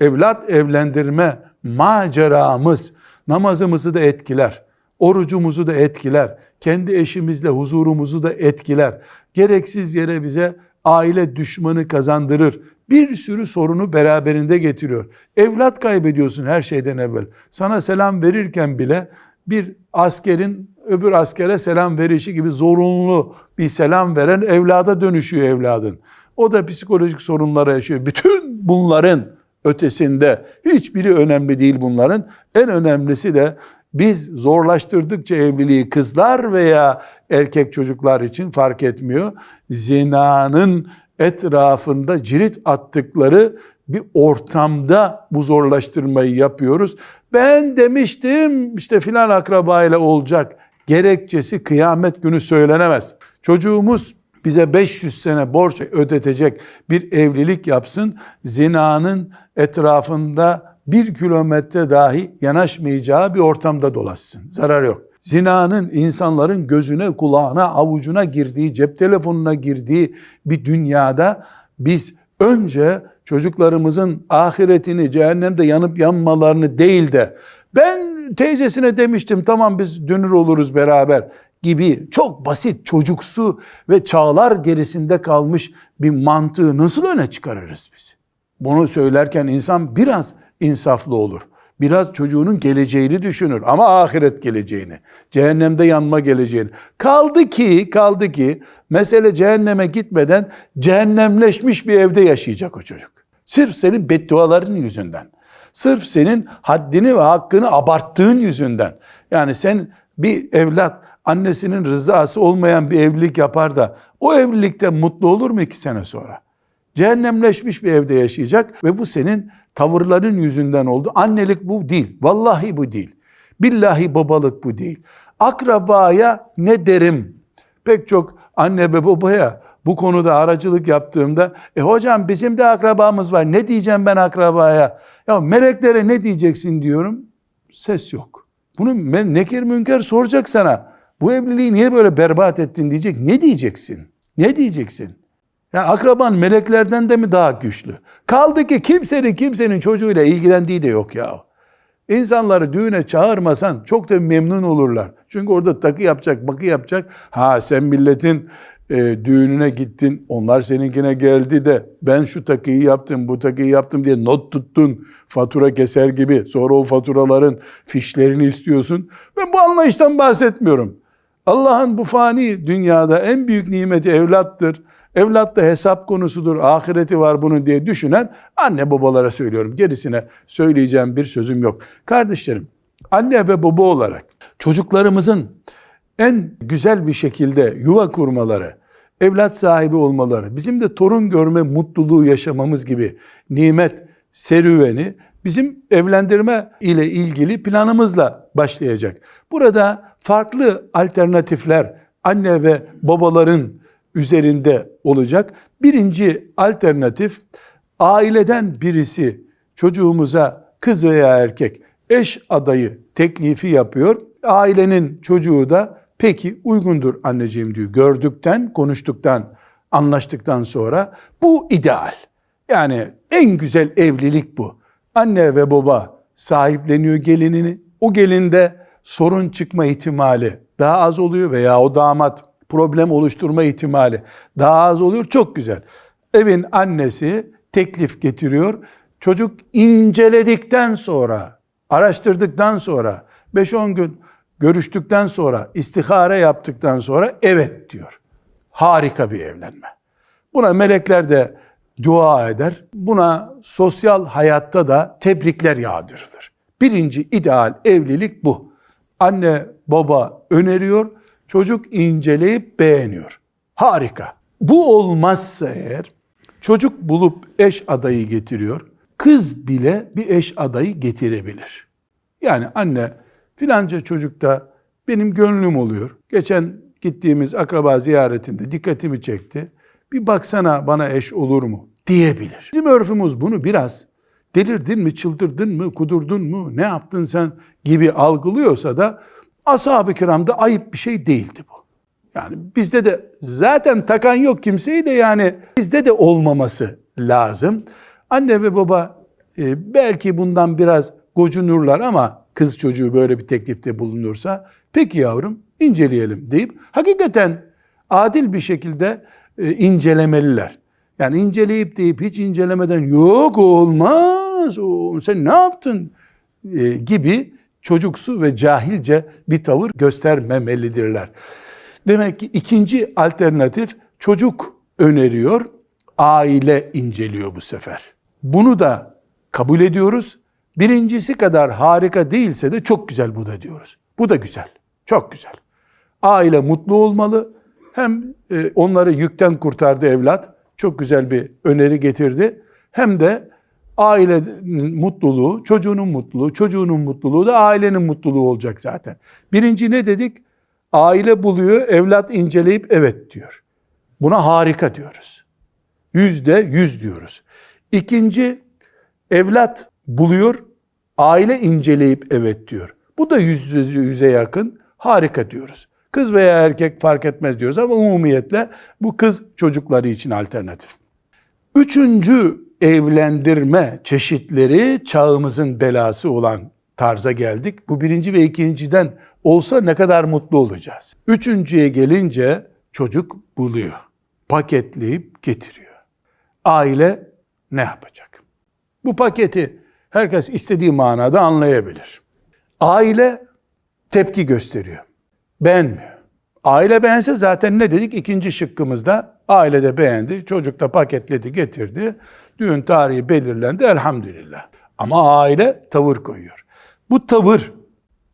evlat evlendirme maceramız namazımızı da etkiler. Orucumuzu da etkiler. Kendi eşimizle huzurumuzu da etkiler. Gereksiz yere bize aile düşmanı kazandırır. Bir sürü sorunu beraberinde getiriyor. Evlat kaybediyorsun her şeyden evvel. Sana selam verirken bile bir askerin öbür askere selam verişi gibi zorunlu bir selam veren evlada dönüşüyor evladın. O da psikolojik sorunlara yaşıyor. Bütün bunların ötesinde hiçbiri önemli değil bunların. En önemlisi de biz zorlaştırdıkça evliliği kızlar veya erkek çocuklar için fark etmiyor. Zinanın etrafında cirit attıkları bir ortamda bu zorlaştırmayı yapıyoruz. Ben demiştim işte filan akrabayla olacak gerekçesi kıyamet günü söylenemez. Çocuğumuz bize 500 sene borç ödetecek bir evlilik yapsın. Zinanın etrafında bir kilometre dahi yanaşmayacağı bir ortamda dolaşsın. Zarar yok. Zinanın insanların gözüne, kulağına, avucuna girdiği, cep telefonuna girdiği bir dünyada biz önce çocuklarımızın ahiretini, cehennemde yanıp yanmalarını değil de ben teyzesine demiştim tamam biz dönür oluruz beraber gibi çok basit çocuksu ve çağlar gerisinde kalmış bir mantığı nasıl öne çıkarırız biz? Bunu söylerken insan biraz insaflı olur. Biraz çocuğunun geleceğini düşünür ama ahiret geleceğini, cehennemde yanma geleceğini. Kaldı ki, kaldı ki mesele cehenneme gitmeden cehennemleşmiş bir evde yaşayacak o çocuk. Sırf senin bedduaların yüzünden. Sırf senin haddini ve hakkını abarttığın yüzünden. Yani sen bir evlat annesinin rızası olmayan bir evlilik yapar da o evlilikte mutlu olur mu iki sene sonra? Cehennemleşmiş bir evde yaşayacak ve bu senin tavırların yüzünden oldu. Annelik bu değil. Vallahi bu değil. Billahi babalık bu değil. Akrabaya ne derim? Pek çok anne ve babaya bu konuda aracılık yaptığımda e hocam bizim de akrabamız var. Ne diyeceğim ben akrabaya? Ya meleklere ne diyeceksin diyorum. Ses yok. Bunu nekir münker soracak sana. Bu evliliği niye böyle berbat ettin diyecek. Ne diyeceksin? Ne diyeceksin? Ya akraban meleklerden de mi daha güçlü? Kaldı ki kimsenin kimsenin çocuğuyla ilgilendiği de yok ya. İnsanları düğüne çağırmasan çok da memnun olurlar. Çünkü orada takı yapacak, bakı yapacak. Ha sen milletin e, düğününe gittin, onlar seninkine geldi de ben şu takıyı yaptım, bu takıyı yaptım diye not tuttun, fatura keser gibi. Sonra o faturaların fişlerini istiyorsun. Ben bu anlayıştan bahsetmiyorum. Allah'ın bu fani dünyada en büyük nimeti evlattır. Evlat da hesap konusudur, ahireti var bunun diye düşünen anne babalara söylüyorum. Gerisine söyleyeceğim bir sözüm yok. Kardeşlerim, anne ve baba olarak çocuklarımızın en güzel bir şekilde yuva kurmaları, evlat sahibi olmaları, bizim de torun görme mutluluğu yaşamamız gibi nimet serüveni bizim evlendirme ile ilgili planımızla başlayacak. Burada farklı alternatifler anne ve babaların üzerinde olacak. Birinci alternatif aileden birisi çocuğumuza kız veya erkek eş adayı teklifi yapıyor. Ailenin çocuğu da peki uygundur anneciğim diyor. Gördükten, konuştuktan, anlaştıktan sonra bu ideal. Yani en güzel evlilik bu. Anne ve baba sahipleniyor gelinini. O gelinde sorun çıkma ihtimali daha az oluyor veya o damat problem oluşturma ihtimali daha az oluyor. Çok güzel. Evin annesi teklif getiriyor. Çocuk inceledikten sonra, araştırdıktan sonra, 5-10 gün görüştükten sonra, istihare yaptıktan sonra evet diyor. Harika bir evlenme. Buna melekler de dua eder. Buna sosyal hayatta da tebrikler yağdırılır. Birinci ideal evlilik bu. Anne baba öneriyor, çocuk inceleyip beğeniyor. Harika. Bu olmazsa eğer çocuk bulup eş adayı getiriyor. Kız bile bir eş adayı getirebilir. Yani anne filanca çocukta benim gönlüm oluyor. Geçen gittiğimiz akraba ziyaretinde dikkatimi çekti. Bir baksana bana eş olur mu diyebilir. Bizim örfümüz bunu biraz delirdin mi, çıldırdın mı, kudurdun mu, ne yaptın sen gibi algılıyorsa da ashab-ı kiramda ayıp bir şey değildi bu. Yani bizde de zaten takan yok kimseyi de yani bizde de olmaması lazım. Anne ve baba e, belki bundan biraz gocunurlar ama kız çocuğu böyle bir teklifte bulunursa peki yavrum inceleyelim deyip hakikaten adil bir şekilde e, incelemeliler. Yani inceleyip deyip hiç incelemeden yok olmaz o, sen ne yaptın e, gibi çocuksu ve cahilce bir tavır göstermemelidirler. Demek ki ikinci alternatif çocuk öneriyor, aile inceliyor bu sefer. Bunu da kabul ediyoruz. Birincisi kadar harika değilse de çok güzel bu da diyoruz. Bu da güzel, çok güzel. Aile mutlu olmalı. Hem e, onları yükten kurtardı evlat, çok güzel bir öneri getirdi. Hem de ailenin mutluluğu, çocuğunun mutluluğu, çocuğunun mutluluğu da ailenin mutluluğu olacak zaten. Birinci ne dedik? Aile buluyor, evlat inceleyip evet diyor. Buna harika diyoruz. Yüzde yüz diyoruz. İkinci, evlat buluyor, aile inceleyip evet diyor. Bu da yüz yüze yakın, harika diyoruz. Kız veya erkek fark etmez diyoruz ama umumiyetle bu kız çocukları için alternatif. Üçüncü evlendirme çeşitleri çağımızın belası olan tarza geldik. Bu birinci ve ikinciden olsa ne kadar mutlu olacağız. Üçüncüye gelince çocuk buluyor. Paketleyip getiriyor. Aile ne yapacak? Bu paketi herkes istediği manada anlayabilir. Aile tepki gösteriyor. Beğenmiyor. Aile beğense zaten ne dedik? İkinci şıkkımızda aile de beğendi. Çocuk da paketledi getirdi. Düğün tarihi belirlendi elhamdülillah. Ama aile tavır koyuyor. Bu tavır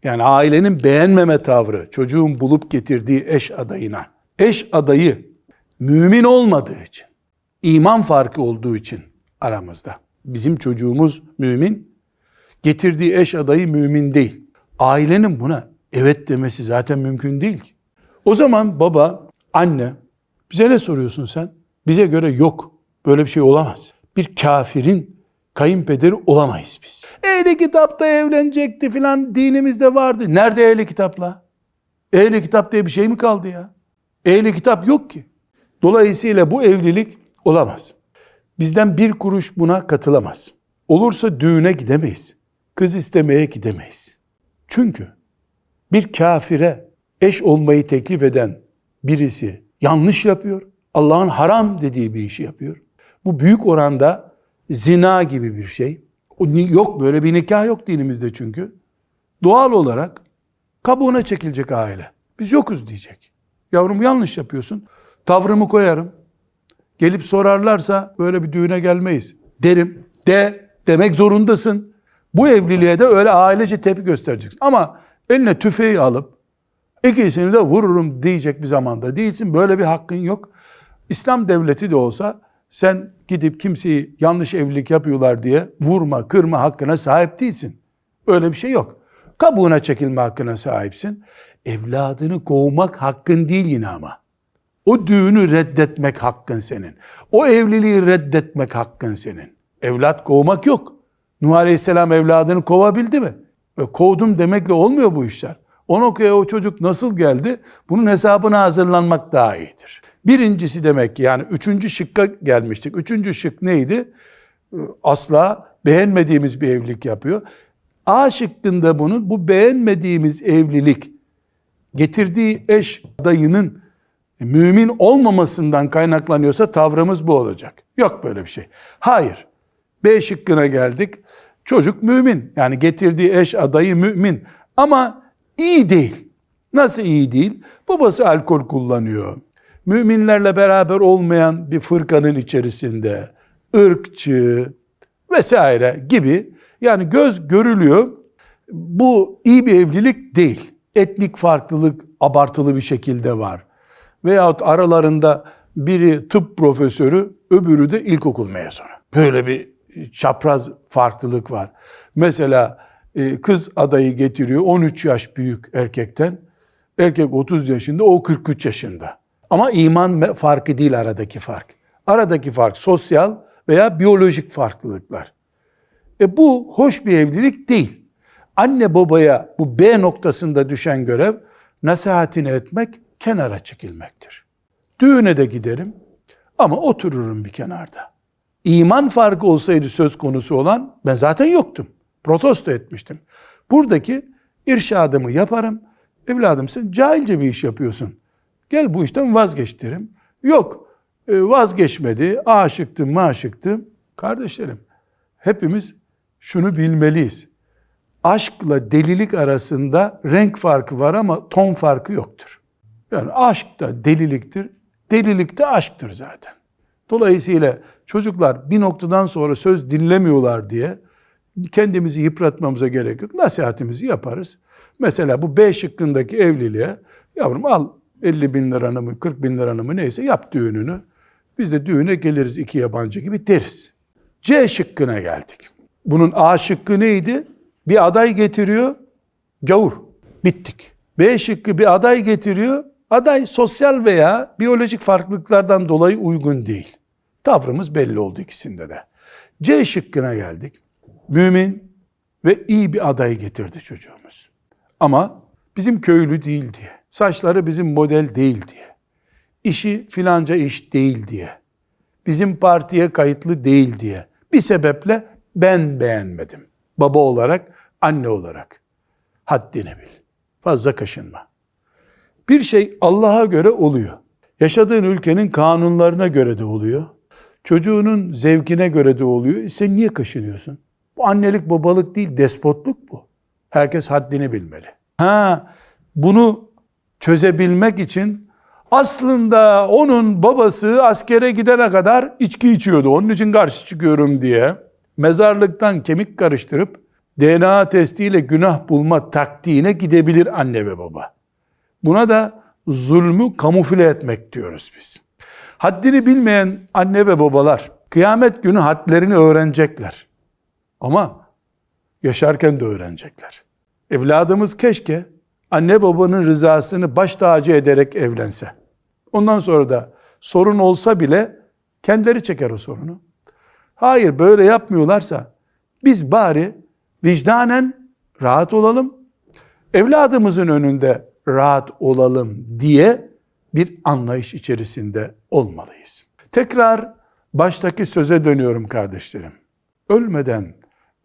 yani ailenin beğenmeme tavrı çocuğun bulup getirdiği eş adayına. Eş adayı mümin olmadığı için, iman farkı olduğu için aramızda. Bizim çocuğumuz mümin, getirdiği eş adayı mümin değil. Ailenin buna evet demesi zaten mümkün değil ki. O zaman baba, anne bize ne soruyorsun sen? Bize göre yok. Böyle bir şey olamaz. Bir kafirin kayınpederi olamayız biz. Ehli kitapta evlenecekti filan dinimizde vardı. Nerede ehli kitapla? Ehli kitap diye bir şey mi kaldı ya? Ehli kitap yok ki. Dolayısıyla bu evlilik olamaz. Bizden bir kuruş buna katılamaz. Olursa düğüne gidemeyiz. Kız istemeye gidemeyiz. Çünkü bir kafire eş olmayı teklif eden birisi yanlış yapıyor. Allah'ın haram dediği bir işi yapıyor. Bu büyük oranda zina gibi bir şey. Yok böyle bir nikah yok dinimizde çünkü. Doğal olarak kabuğuna çekilecek aile. Biz yokuz diyecek. Yavrum yanlış yapıyorsun. Tavrımı koyarım. Gelip sorarlarsa böyle bir düğüne gelmeyiz. Derim. De demek zorundasın. Bu evliliğe de öyle ailece tepki göstereceksin. Ama eline tüfeği alıp ikisini de vururum diyecek bir zamanda değilsin. Böyle bir hakkın yok. İslam devleti de olsa sen gidip kimseyi yanlış evlilik yapıyorlar diye vurma, kırma hakkına sahip değilsin. Öyle bir şey yok. Kabuğuna çekilme hakkına sahipsin. Evladını kovmak hakkın değil yine ama. O düğünü reddetmek hakkın senin. O evliliği reddetmek hakkın senin. Evlat kovmak yok. Nuh Aleyhisselam evladını kovabildi mi? Ve kovdum demekle olmuyor bu işler. O noktaya o çocuk nasıl geldi? Bunun hesabına hazırlanmak daha iyidir. Birincisi demek ki yani üçüncü şıkka gelmiştik. Üçüncü şık neydi? Asla beğenmediğimiz bir evlilik yapıyor. A şıkkında bunun bu beğenmediğimiz evlilik getirdiği eş adayının mümin olmamasından kaynaklanıyorsa tavrımız bu olacak. Yok böyle bir şey. Hayır. B şıkkına geldik. Çocuk mümin. Yani getirdiği eş adayı mümin. Ama iyi değil. Nasıl iyi değil? Babası alkol kullanıyor. Müminlerle beraber olmayan bir fırkanın içerisinde ırkçı vesaire gibi yani göz görülüyor. Bu iyi bir evlilik değil. Etnik farklılık abartılı bir şekilde var. Veyahut aralarında biri tıp profesörü, öbürü de ilkokul mezunu. Böyle bir çapraz farklılık var. Mesela e, kız adayı getiriyor 13 yaş büyük erkekten. Erkek 30 yaşında, o 43 yaşında. Ama iman farkı değil aradaki fark. Aradaki fark sosyal veya biyolojik farklılıklar. E bu hoş bir evlilik değil. Anne babaya bu B noktasında düşen görev nasihatini etmek, kenara çekilmektir. Düğüne de giderim ama otururum bir kenarda. iman farkı olsaydı söz konusu olan ben zaten yoktum. Protesto etmiştim. Buradaki irşadımı yaparım. Evladım sen cahilce bir iş yapıyorsun. Gel bu işten vazgeç derim. Yok e, vazgeçmedi. Aşıktım maşıktım. Kardeşlerim hepimiz şunu bilmeliyiz. Aşkla delilik arasında renk farkı var ama ton farkı yoktur. Yani aşk da deliliktir, delilik de aşktır zaten. Dolayısıyla çocuklar bir noktadan sonra söz dinlemiyorlar diye kendimizi yıpratmamıza gerek yok. Nasihatimizi yaparız. Mesela bu B şıkkındaki evliliğe yavrum al 50 bin liranı mı 40 bin liranı mı neyse yap düğününü. Biz de düğüne geliriz iki yabancı gibi deriz. C şıkkına geldik. Bunun A şıkkı neydi? Bir aday getiriyor, gavur. Bittik. B şıkkı bir aday getiriyor. Aday sosyal veya biyolojik farklılıklardan dolayı uygun değil. Tavrımız belli oldu ikisinde de. C şıkkına geldik. Mümin ve iyi bir aday getirdi çocuğumuz. Ama bizim köylü değil diye. Saçları bizim model değil diye. İşi filanca iş değil diye. Bizim partiye kayıtlı değil diye. Bir sebeple ben beğenmedim. Baba olarak, anne olarak. Haddini bil. Fazla kaşınma. Bir şey Allah'a göre oluyor. Yaşadığın ülkenin kanunlarına göre de oluyor. Çocuğunun zevkine göre de oluyor. E sen niye kaşınıyorsun? Bu annelik babalık değil, despotluk bu. Herkes haddini bilmeli. Ha, bunu çözebilmek için aslında onun babası askere gidene kadar içki içiyordu. Onun için karşı çıkıyorum diye mezarlıktan kemik karıştırıp DNA testiyle günah bulma taktiğine gidebilir anne ve baba. Buna da zulmü kamufle etmek diyoruz biz. Haddini bilmeyen anne ve babalar kıyamet günü hadlerini öğrenecekler. Ama yaşarken de öğrenecekler. Evladımız keşke anne babanın rızasını baş tacı ederek evlense. Ondan sonra da sorun olsa bile kendileri çeker o sorunu. Hayır böyle yapmıyorlarsa biz bari vicdanen rahat olalım. Evladımızın önünde rahat olalım diye bir anlayış içerisinde olmalıyız. Tekrar baştaki söze dönüyorum kardeşlerim. Ölmeden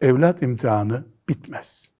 evlat imtihanı bitmez.